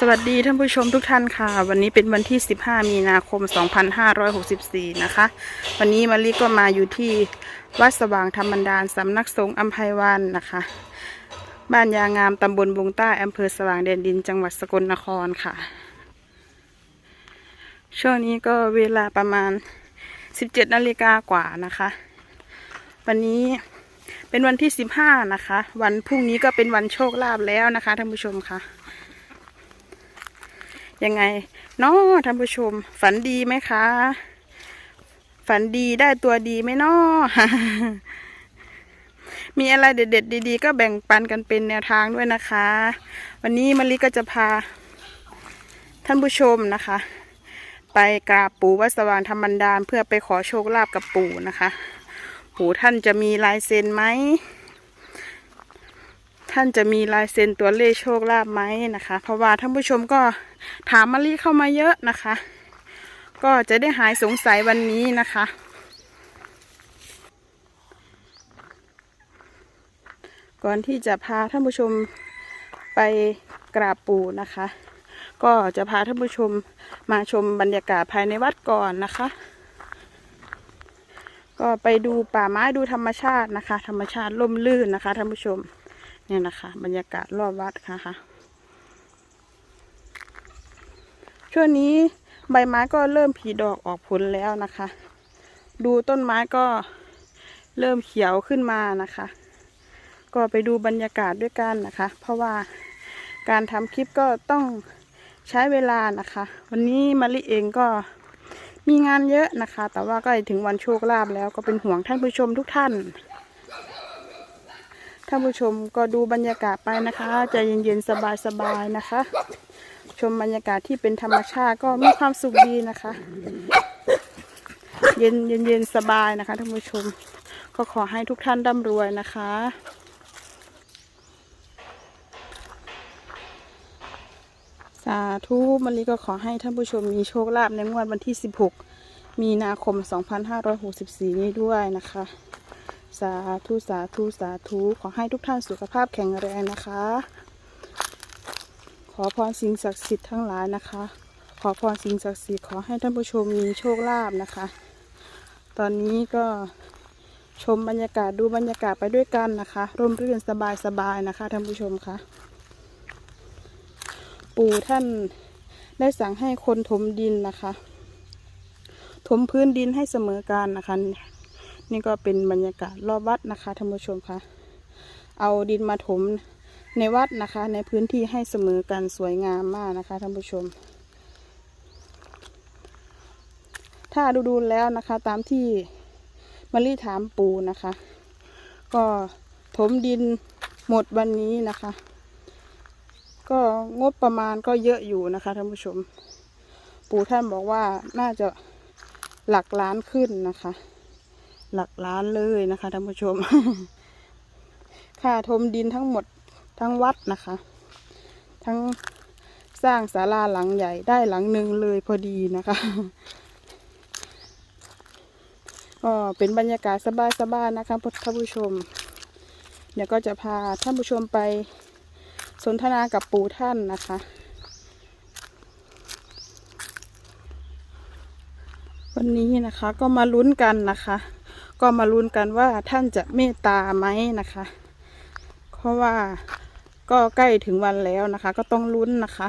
สวัสดีท่านผู้ชมทุกท่านค่ะ วันนี้เป็นวันที่ 15 มีนาคม 2564 นะคะ วันนี้มารีก็มาอยู่ที่วัดสว่างธรรมดานสำนักสงฆ์อัมไพวันนะคะ บ้านยางามตำบลบุงใต้อำเภอสว่างแดนดินจังหวัดสกลนครค่ะ ช่วงนี้ก็เวลาประมาณ 17 นาฬิกากว่านะคะ วันนี้เป็นวันที่ 15 นะคะ วันพรุ่งนี้ก็เป็นวันโชคลาภแล้วนะคะท่านผู้ชมค่ะ ยังไงเนาะท่านผู้ชม ฝันดีไหมคะ ฝันดีได้ตัวดีไหมเนาะมีอะไรเด็ดๆ ดีๆ ก็แบ่งปันกันเป็นแนวทางด้วยนะคะ วันนี้มะลิก็จะพา ท่านผู้ชมนะคะ ไปกราบปู่วัดสว่างธรรมบันดาลเพื่อไปขอโชคลาภกับปู่นะคะ ปู่ท่านจะมีลายเซ็นไหม ท่านจะมีลายเซ็นตัวเลขโชคลาภไหมนะคะ เพราะว่าท่านผู้ชมก็ถามมารีเข้ามาเยอะนะคะ ก็จะได้หายสงสัยวันนี้นะคะ ก่อนที่จะพาท่านผู้ชมไปกราบปู่นะคะ ก็จะพาท่านผู้ชมมาชมบรรยากาศภายในวัดก่อนนะคะ ก็ไปดูป่าไม้ดูธรรมชาตินะคะ ธรรมชาติร่มรื่นนะคะท่านผู้ชม เนี่ยนะคะ บรรยากาศรอบวัดนะคะ ช่วงนี้ใบไม้ก็เริ่มผลิดอกออกผลแล้วนะคะ ดูต้นไม้ก็เริ่มเขียวขึ้นมานะคะ ก็ไปดูบรรยากาศด้วยกันนะคะ เพราะว่าการทำคลิปก็ต้องใช้เวลานะคะ วันนี้มาริเองก็มีงานเยอะนะคะ แต่ว่าก็ถึงวันโชคลาภแล้วก็เป็นห่วงท่านผู้ชมทุกท่าน ท่านผู้ชมก็ดูบรรยากาศไปนะคะใจเย็นๆสบายๆนะคะ ชมบรรยากาศที่เป็นธรรมชาติก็มีความสุขดีนะคะ เย็นเย็นสบายนะคะท่านผู้ชม ก็ขอให้ทุกท่านร่ำรวยนะคะสาธุมลิก็ขอให้ท่านผู้ชมมีโชคลาภในงวดวันที่ 16 มีนาคม 2564 นี้ด้วยนะคะ สาธุสาธุสาธุขอให้ทุกท่านสุขภาพแข็งแรงนะคะ ขอพรสิ่งศักดิ์สิทธิ์ทั้งหลายนะคะ ขอพรสิ่งศักดิ์สิทธิ์ขอให้ท่านผู้ชมมีโชคลาภนะคะ ตอนนี้ก็ชมบรรยากาศดูบรรยากาศไปด้วยกันนะคะ ร่มรื่นสบายสบายๆนะคะท่านผู้ชมคะปู่ท่านได้สั่งให้คนถมดินนะคะ ถมพื้นดินให้เสมอกันนะคะ นี่ก็เป็นบรรยากาศรอบวัดนะคะท่านผู้ชมคะเอาดินมาถมในวัดนะคะ ในพื้นที่ให้เสมอกันสวยงามมากนะคะท่านผู้ชม ถ้าดูดูแล้วนะคะตามที่มารีถามปูนะคะ ก็ถมดินหมดวันนี้นะคะ ก็งบประมาณก็เยอะอยู่นะคะท่านผู้ชม ปู่ท่านบอกว่าน่าจะหลักล้านขึ้นนะคะ หลักล้านเลยนะคะท่านผู้ชม ค่าถมดินทั้งหมดทั้งวัดนะคะ ทั้งสร้างศาลาหลังใหญ่ได้หลังหนึ่งเลยพอดีนะคะก็เป็นบรรยากาศสบายๆนะคะท่านผู้ชม เดี๋ยวก็จะพาท่านผู้ชมไปสนทนากับปู่ท่านนะคะ วันนี้นะคะก็มาลุ้นกันนะคะ ก็มาลุ้นกันว่าท่านจะเมตตาไหมนะคะ เพราะว่าก็ใกล้ถึงวันแล้วนะคะ ก็ต้องลุ้นนะคะ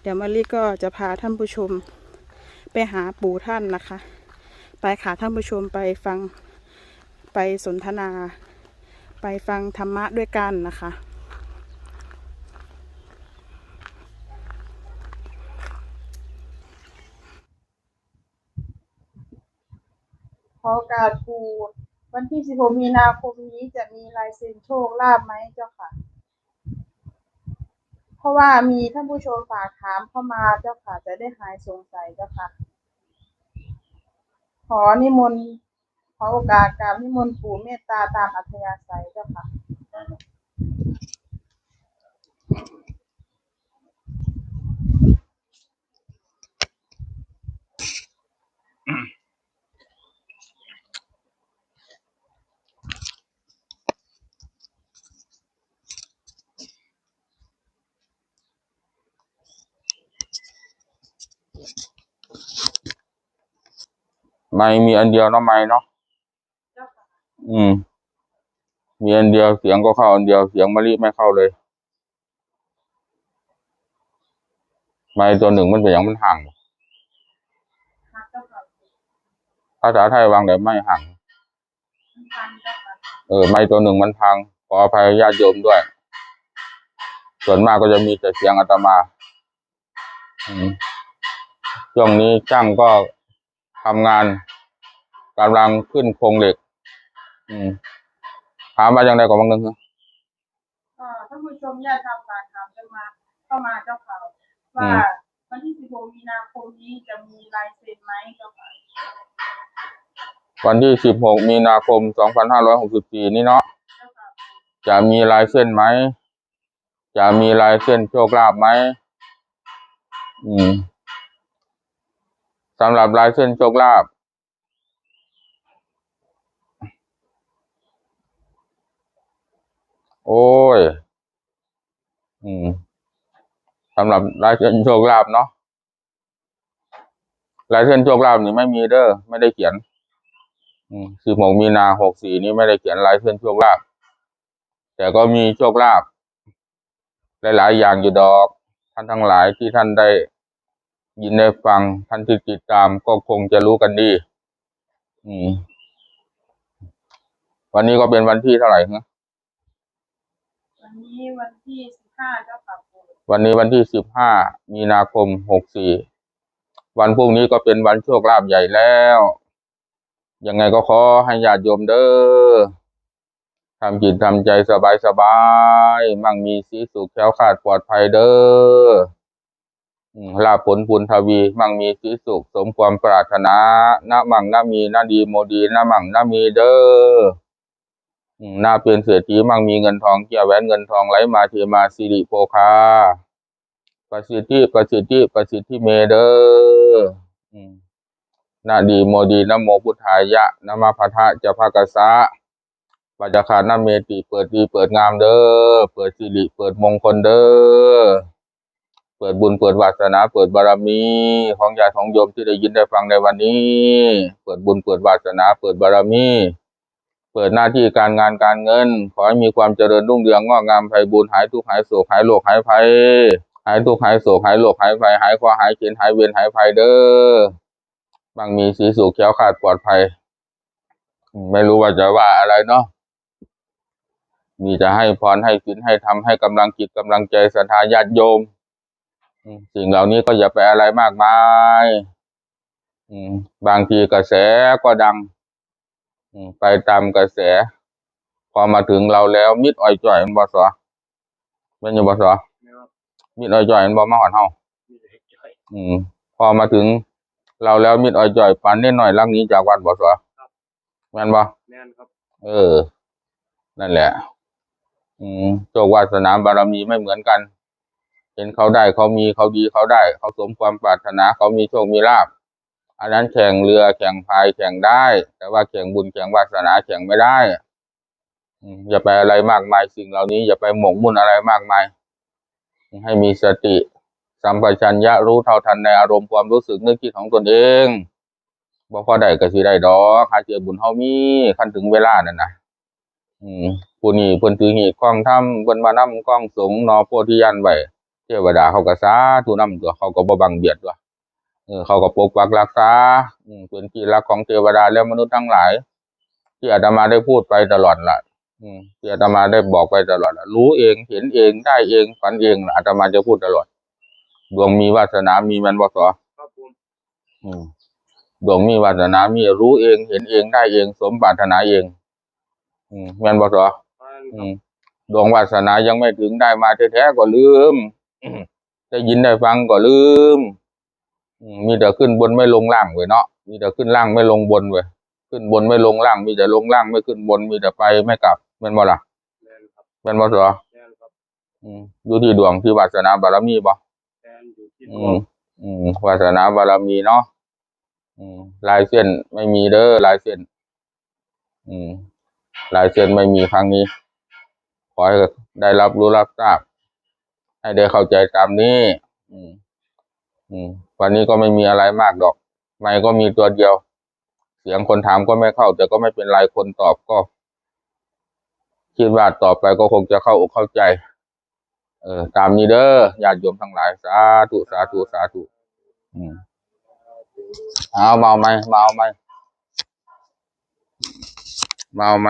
เดี๋ยวมารีก็จะพาท่านผู้ชมไปหาปู่ท่านนะคะ ไปค่ะท่านผู้ชมไปฟังไปสนทนา ไปฟังธรรมะด้วยกันนะคะ ขอการปูวันที่ 16 มีนาคมนี้จะมีลายเซ็นโชคลาภไหมเจ้าค่ะ เพราะว่ามีท่านผู้ชมฝากถามเข้ามาเจ้าค่ะ จะได้หายสงสัยเจ้าค่ะ ขอนิมนต์ขอโอกาสกราบนิมนต์ปู่เมตตาตามอัธยาศัยเจ้าค่ะ ไม่มีอันเดียวเนาะไม่เนาะอืม มีอันเดียวเสียงก็เข้าอันเดียวเสียงมะลิไม่เข้าเลย ไม่ตัวหนึ่งมันเป็นอย่างมันห่างภาษาไทยวางแต่ไม่ห่างเออ ไม่ตัวหนึ่งมันพังขออภัยญาติโยมด้วย ส่วนมากก็จะมีแต่เสียงอาตมาช่วงนี้ช่างก็ ทำงานกำลังขึ้นโครงเหล็ก อืมถามมาอย่างไรก่อนบางนึงเอ่อท่านผู้ชมญาติทำการถามกันมาเข้ามาเจ้าค่ะว่าวันที่16มีนาคมนี้จะมีลายเซ็นไหมเจ้าค่ะวันที่16มีนาคม2564นี้เนาะเจ้าค่ะจะมีลายเส้นไหม จะมีลายเส้นโชคลาภไหม อืม สำหรับลายเส้นโชคลาภโอ้ย อืมสำหรับลายเส้นโชคลาภเนาะลายเส้นโชคลาภนี่ไม่มีเด้อไม่ได้เขียนอืม16มีนา64นี้ไม่ได้เขียนลายเส้นโชคลาภแต่ก็มีโชคลาภหลายๆอย่างอยู่ดอก ท่านทั้งหลายที่ท่านได้ ยินได้ฟังท่านที่ติดตามก็คงจะรู้กันดี อืม วันนี้ก็เป็นวันที่เท่าไหร่ฮะวันนี้วันที่15เจ้าค่ะปู่วันนี้วันที่สิบห้ามีนาคมหกสี่วันพรุ่งนี้ก็เป็นวันโชคลาภใหญ่แล้ว ยังไงก็ขอให้ญาติโยมเด้อทำจิตทำใจสบายสบายๆมั่งมีสีสุขแคล้วคลาดปลอดภัยเด้ออืม ลาผลบุญทวีมั่งมีสีสุข สมความปรารถนาหนะมั่งหนะมีหนะดีโมดีหนะมั่งหนะมีเด้ออืมน่าเป็นเศรษฐีมั่งมีเงินทองเกี่ยวแหวนเงินทองไหลมาเทมาสิริโภคาประสิทธิประสิทธิประสิทธิเมเดอร์อืมนาดีโมดีนะโมพุทธายะนะมาพัทะจะภาคสะปัจจคานาเมติเปิดดีเปิดงามเด้อเปิดสิริเปิดมงคลเด้อ เปิดบุญเปิดวาสนา เปิดบารมีของญาติของโยมที่ได้ยินได้ฟังในวันนี้ เปิดบุญเปิดวาสนา เปิดบารมี เปิดหน้าที่การงานการเงิน ขอให้มีความเจริญรุ่งเรืองงอกงามไพบูรณ์หายทุกข์หายโศกหายโรคหายภัยหายทุกข์หายโศกหายโรคหายภัยหายความหายเขียนหายเวียนหายภัยเด้อบางมีสีสุขแคล้วคลาดปลอดภัย ไม่รู้ว่าจะว่าอะไรเนาะมีจะให้พรให้ศีลให้ทำให้กำลังจิตกำลังใจศรัทธาญาติโยม สิ่งเหล่านี้ก็อย่าไปอะไรมากมายอืมบางทีกระแสก็ดังอืมไปตามกระแส พอมาถึงเราแล้ว มิดอ่อยจ่อยมันบอสอเป็นอยู่บอสอมิดอ้อยจ่อยมันบอมาหอนเฮาอืม พอมาถึงเราแล้วมิดอ้อยจ่อยปันนิดหน่อยลักหนี้จากวัดบ่สวแม่นบ่แม่นครับ เออ นั่นแหละ อืมโชควาสนาบารมีไม่เหมือนกัน เห็นเขาได้เขามีเขาดีเขาได้ เขาสมความปรารถนาเขามีโชคมีลาภอันนั้นแข่งเรือแข่งพายแข่งได้ แต่ว่าแข่งบุญแข่งวาสนาแข่งไม่ได้อืมอย่าไปอะไรมากมายสิ่งเหล่านี้ อย่าไปหมกมุ่นอะไรมากมาย ให้มีสติสัมปชัญญะรู้เท่าทันในอารมณ์ความรู้สึกนึกคิดของตนเองบ่พอได้ก็สิได้ดอกหาเจอบุญเฮามีคันถึงเวลานั่นนะอืมผู้นี้เพิ่นถือหีดข้องถ้ำเพิ่นมานำกล้องสงนอโพธิยันไว้ ทวดาเขาก็สาธุนำตัวเขาก็บ่บังเบียดตัวเออเขาก็ปกปักรักษาอืมเป็นที่รักของเทวดาและมนุษย์ทั้งหลาย ที่อาตมาได้พูดไปตลอดล่ะอืมที่อาตมาได้บอกไปตลอดล่ะรู้เองเห็นเองได้เองฝันเองล่ะอาตมาจะพูดตลอด ดวงมีวาสนามีแมันบ่สอครับผมอืมดวงมีวาสนามีรู้เองเห็นเองได้เอง สมปรารถนาเองอืมแม่นบ่สอแม่นคอืรับมดวงวาสนายังไม่ถึงได้มาแท้ๆก็ลืม ได้ยินได้ฟังก็ลืมอืมมีแต่ขึ้นบนไม่ลงล่างเว้ยเนาะมีแต่ขึ้นล่างไม่ลงบนเว้ยขึ้นบนไม่ลงล่าง มีแต่ลงล่างไม่ขึ้นบน มีแต่ไปไม่กลับแม่นบ่ล่ะแม่นครับแม่นบ่สอแม่นครับอืมอยู่ที่ดวงที่วาสนาบารมีบ่แม่นอยู่ที่อืดวมงอืมวาสนาบารมีเนาะอืมลายเส้นไม่มีเด้อลายเส้น อืมลายเส้นไม่มีครั้งนี้ ขอให้ได้รับรู้รับทราบ ให้ได้เข้าใจตามนี้ อืม อืม วันนี้ก็ไม่มีอะไรมากดอก ไม่ก็มีตัวเดียว เสียงคนถามก็ไม่เข้า แต่ก็ไม่เป็นไรคนตอบก็ คิดว่าต่อไปก็คงจะเข้าอกเข้าใจ เออ ตามนี้เด้อญาติโยมทั้งหลาย สาธุสาธุสาธุอืมเอาเมาไหมเมาไหมเมาไหม